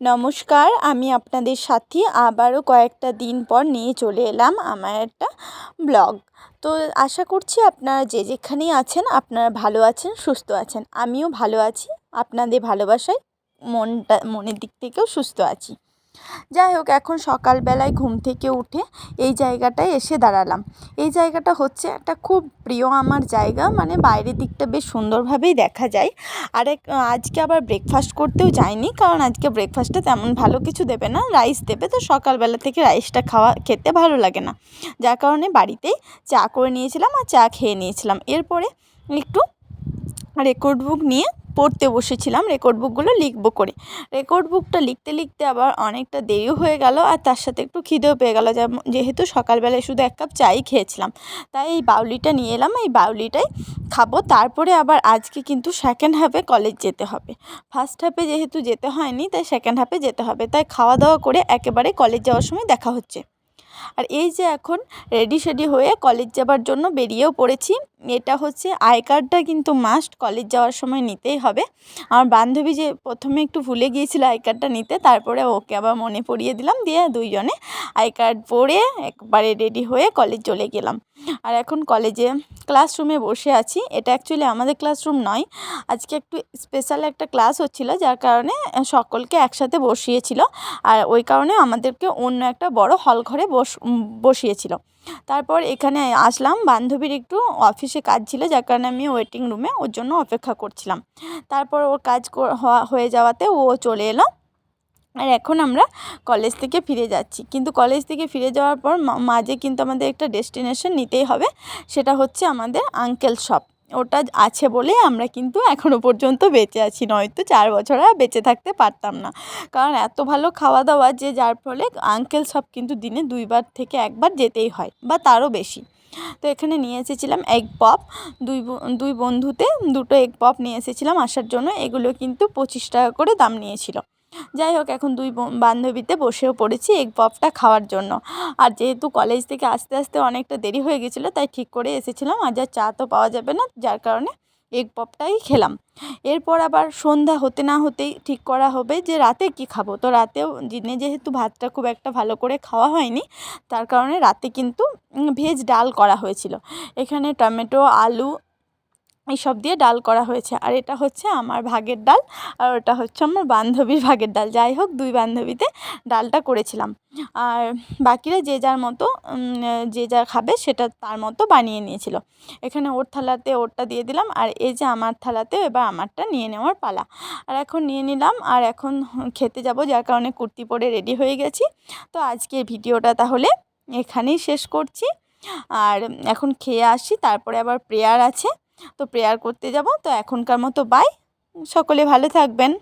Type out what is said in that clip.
নমস্কার, আমি আপনাদের সাথে আবারও কয়েকটা দিন পর নিয়ে চলে এলাম আমার একটা ব্লগ। তো আশা করছি আপনারা যে যেখানেই আছেন, আপনারা ভালো আছেন, সুস্থ আছেন। আমিও ভালো আছি, আপনাদের ভালোবাসায় মনটা, মনের দিক থেকেও সুস্থ আছি। যাই হোক, এখন সকালবেলায় ঘুম থেকে উঠে এই জায়গাটায় এসে দাঁড়ালাম। এই জায়গাটা হচ্ছে একটা খুব প্রিয় আমার জায়গা মানে বাইরের দিকটা বেশ সুন্দরভাবেই দেখা যায়। আর এক, আজকে আবার ব্রেকফাস্ট করতেও যাইনি, কারণ আজকে ব্রেকফাস্টে তেমন ভালো কিছু দেবে না রাইস দেবে, তো সকালবেলা থেকে রাইসটা খাওয়া, খেতে ভালো লাগে না। যার কারণে বাড়িতেই চা করে নিয়েছিলাম আর চা খেয়ে নিয়েছিলাম। এরপরে একটু রেকর্ড বুক নিয়ে পড়তে বসেছিলাম রেকর্ড বুকগুলো লিখব করে। রেকর্ড বুকটা লিখতে লিখতে আবার অনেকটা দেরিও হয়ে গেল আর তার সাথে একটু খিদেও পেয়ে গেলো। যেহেতু সকালবেলায় শুধু এক কাপ চাই খেয়েছিলাম, তাই এই বাউলিটা নিয়ে এলাম, এই বাউলিটাই খাব। তারপরে আবার আজকে কিন্তু সেকেন্ড হাফে কলেজ যেতে হবে। ফার্স্ট হাফে যেহেতু যেতে হয়নি, তাই সেকেন্ড হাফে যেতে হবে। তাই খাওয়া দাওয়া করে একেবারে কলেজ যাওয়ার সময় দেখা হচ্ছে। আর এই যে এখন রেডি সেডি হয়ে কলেজ যাবার জন্য বেরিয়েও পড়েছি। এটা হচ্ছে আই কার্ডটা কিন্তু মাস্ট কলেজ যাওয়ার সময় নিতেই হবে। আমার বান্ধবী যে প্রথমে একটু ভুলে গিয়েছিল আই কার্ডটা নিতে, তারপরে ওকে আবার মনে পড়িয়ে দিলাম, দিয়ে দুইজনে আই কার্ড পরে একবারে রেডি হয়ে কলেজ চলে গেলাম। আর এখন কলেজে ক্লাসরুমে বসে আছি। এটা অ্যাকচুয়ালি আমাদের ক্লাসরুম নয়। আজকে একটু স্পেশাল একটা ক্লাস হচ্ছিল, যার কারণে সকলকে একসাথে বসিয়েছিল। আর ওই কারণে আমাদেরকে অন্য একটা বড় হল ঘরে বস বসিয়েছিল। তারপর এখানে আসলাম। বান্ধবীর একটু অফিসে কাজ ছিল, যার কারণে আমি ওয়েটিং রুমে ওর জন্য অপেক্ষা করছিলাম। তারপর ওর কাজ হয়ে যাওয়াতে ও চলে এলো। আর এখন আমরা কলেজ থেকে ফিরে যাচ্ছি। কিন্তু কলেজ থেকে ফিরে যাওয়ার পর মাঝে কিন্তু আমাদের একটা ডেস্টিনেশন নিতেই হবে। সেটা হচ্ছে আমাদের আঙ্কেল শপ ওটা আছে বলে আমরা কিন্তু এখনও পর্যন্ত বেঁচে আছি। নয়তো চার বছর আর বেঁচে থাকতে পারতাম না। কারণ এত ভালো খাওয়া দাওয়া যে যার ফলে আঙ্কেল শপ কিন্তু দিনে দুইবার থেকে একবার যেতেই হয় বা তারও বেশি। তো এখানে নিয়ে এসেছিলাম এগ পপ দুই দুই বন্ধুতে দুটো এগ পপ নিয়ে এসেছিলাম আসার জন্য। এগুলো কিন্তু পঁচিশ টাকা করে দাম নিয়েছিল। যাই হোক, এখন দুই বান্ধবীতে বসেও পড়েছি এগ পপটা খাওয়ার জন্য। আর যেহেতু কলেজ থেকে আসতে আসতে অনেকটা দেরি হয়ে গেছিল, তাই ঠিক করে এসেছিলাম। আজ আর চা তো পাওয়া যাবে না, যার কারণে এগ পপটাই খেলাম। এরপর আবার সন্ধ্যা হতে না হতেই ঠিক করা হবে যে রাতে কি খাব। তো রাতেও দিনে যেহেতু ভাতটা খুব একটা ভালো করে খাওয়া হয়নি, তার কারণে রাতে কিন্তু ভেজ ডাল করা হয়েছিল। এখানে টমেটো, আলু এইসব দিয়ে ডাল করা হয়েছে। আর এটা হচ্ছে আমার ভাগের ডাল, আর ওটা হচ্ছে আমার বান্ধবীর ভাগের ডাল। যাই হোক, দুই বান্ধবীতে ডালটা করেছিলাম। আর বাকিরা যে যার মতো যে যা খাবে সেটা তার মতো বানিয়ে নিয়েছিল। এখানে ওর থালাতে ওরটা দিয়ে দিলাম, আর এই যে আমার থালাতে এবার আমারটা নিয়ে নেওয়ার পালা। আর এখন নিয়ে নিলাম, আর এখন খেতে যাব, যার কারণে কুর্তি পরে রেডি হয়ে গেছি। তো আজকের ভিডিওটা তাহলে এখানেই শেষ করছি। আর এখন খেয়ে আসি, তারপরে আবার প্রেয়ার আছে। তো প্রেয়ার করতে যাব। তো এখনকার মতো বাই সকলে ভালো থাকবেন।